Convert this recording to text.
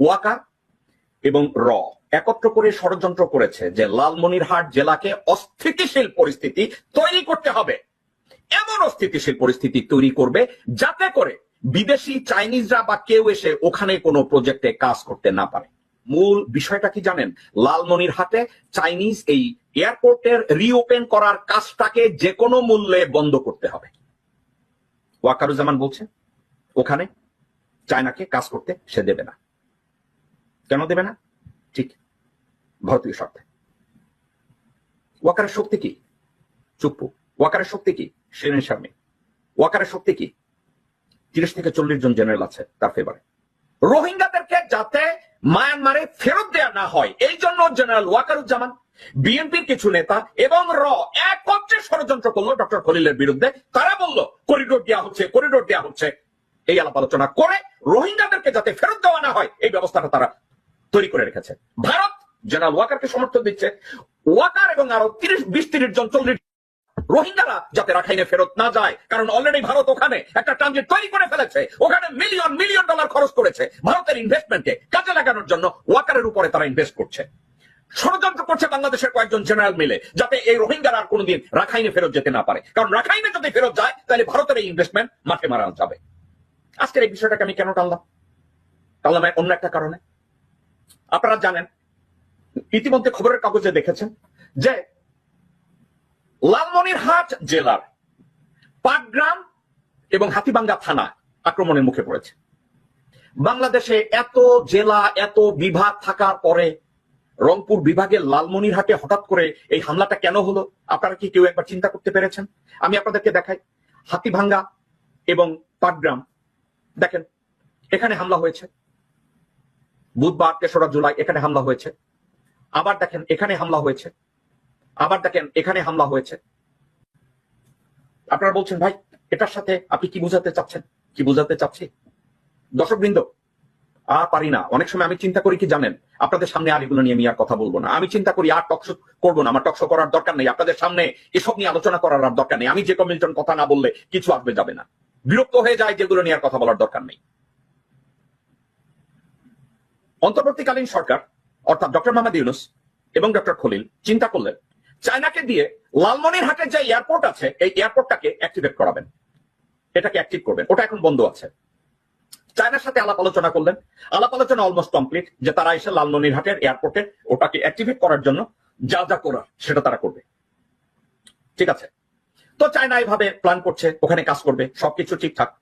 ওয়াকার এবং র একত্র করে ষড়যন্ত্র করেছে যে লালমনিরহাট জেলাকে অস্থিতিশীল পরিস্থিতি তৈরি করতে হবে। এমন অস্থিতিশীল পরিস্থিতি তৈরি করবে যাতে করে বিদেশি চাইনিজরা বা কেউ এসে ওখানে কোনো প্রজেক্টে কাজ করতে না পারে। মূল বিষয়টা কি জানেন? লালমনিরহাটে চাইনিজ এই এয়ারপোর্টের রিওপেন করার কাজটাকে যে কোনো মূল্যে বন্ধ করতে হবে। ওয়াকারুজ্জামান বলছে, ওখানে চায়নাকে কাজ করতে সে দেবে না। কেন দেবে না? ঠিক। ভারতীয় স্বার্থে। ওয়াকারের শক্তি কি? চুপ্পু। ওয়াকারের শক্তি কি? সেনের সামনে ওয়াকারের শক্তি কি? তিরিশ থেকে চল্লিশ জন জেনারেল আছে তার ফেভারে রোহিঙ্গাদেরকে যাতে মায়ানমারে ফেরত দেওয়া না হয়, এই জন্য জেনারেল ওয়াকারুজ্জামান, বিএনপির কিছু নেতা এবং র একত্রে ষড়যন্ত্র করল ডক্টর খলিলের বিরুদ্ধে। তারা বলল, করিডোর দেওয়া হচ্ছে, করিডোর দেওয়া হচ্ছে। এই আলাপ আলোচনা করে রোহিঙ্গাদেরকে যাতে ফেরত দেওয়া না হয়, এই ব্যবস্থাটা তারা তৈরি করে রেখেছে। ভারত জেনারেল ওয়াকারকে সমর্থন দিচ্ছে। ওয়াকার এবং আরও তিরিশ, বিশ, তিরিশ জন চল্লিশ রোহিঙ্গারা যাতে রাখাইনে ফেরত না যায়। কারণ অলরেডি ভারত ওখানে একটা ট্রানজিট তৈরি করে ফেলেছে। ওখানে মিলিয়ন মিলিয়ন ডলার খরচ করেছে। ভারতের ইনভেস্টমেন্টকে কাজে লাগানোর জন্য ওয়াকারের উপরে তারা ইনভেস্ট করছে। ষড়যন্ত্র করছে বাংলাদেশের কয়েকজন জেনারেল মিলে, যাতে এই রোহিঙ্গারা আর কোনোদিন রাখাইনে ফেরত যেতে না পারে। কারণ রাখাইনে যদি ফেরত যায়, তাহলে ভারতের এই ইনভেস্টমেন্ট মাঠে মারা যাবে। আজকের এই বিষয়টাকে আমি কেন টানলাম? টানলাম অন্য একটা কারণে। আপনারা জানেন, ইতিমধ্যে খবরের কাগজে দেখেছেন যে লালমনিরহাট জেলার পাটগ্রাম এবং হাতিবাঙ্গা থানা আক্রমণের মুখে পড়েছে। বাংলাদেশে এত জেলা, এত বিভাগ থাকার পরে রংপুর বিভাগের লালমনিরহাটে হঠাৎ করে এই হামলাটা কেন হলো? আপনারা কি কেউ একবার চিন্তা করতে পেরেছেন? আমি আপনাদেরকে দেখাই। হাতিভাঙ্গা এবং পাটগ্রাম, দেখেন, এখানে হামলা হয়েছে। বুধবার তেসরা জুলাই এখানে হামলা হয়েছে। আবার দেখেন, এখানে হামলা হয়েছে। আবার দেখেন, এখানে হামলা হয়েছে। আপনারা বলছেন, ভাই, এটার সাথে আপনি কি বুঝাতে চাচ্ছেন? কি বুঝাতে চাচ্ছি? দর্শক বৃন্দ আর পারি না। অনেক সময় আমি চিন্তা করি কি জানেন, আপনাদের সামনে আর এগুলো নিয়ে আমি আর কথা বলব না। আমি চিন্তা করি, আর টকশো করব না, আমার টকশো করার দরকার নেই। আপনাদের সামনে এসব নিয়ে আলোচনা করার আর দরকার নেই। আমি যে কমিশন কথা না বললে কিছু আসবে যাবে না। বিরক্ত হয়ে যায় যেগুলো নিয়ে আর কথা বলার দরকার নেই। অন্তর্বর্তীকালীন সরকার, অর্থাৎ ডক্টর মোহাম্মদ ইউনুস এবং ডক্টর খলিল চিন্তা করলেন, চায়নাকে দিয়ে লালমনিরহাটের যে এয়ারপোর্ট আছে, এই এয়ারপোর্টটাকে অ্যাক্টিভেট করাবেন। এটাকে অ্যাক্টিভ করবেন। ওটা এখন বন্ধ আছে। চায়নার সাথে আলাপ আলোচনা করলেন। আলাপ আলোচনা অলমোস্ট কমপ্লিট যে তারা এসে লালমনির হাটের এয়ারপোর্টে ওটাকে অ্যাক্টিভেট করার জন্য যা যা করার সেটা তারা করবে। ঠিক আছে? তো চায়না এভাবে প্ল্যান করছে, ওখানে কাজ করবে, সবকিছু ঠিকঠাক।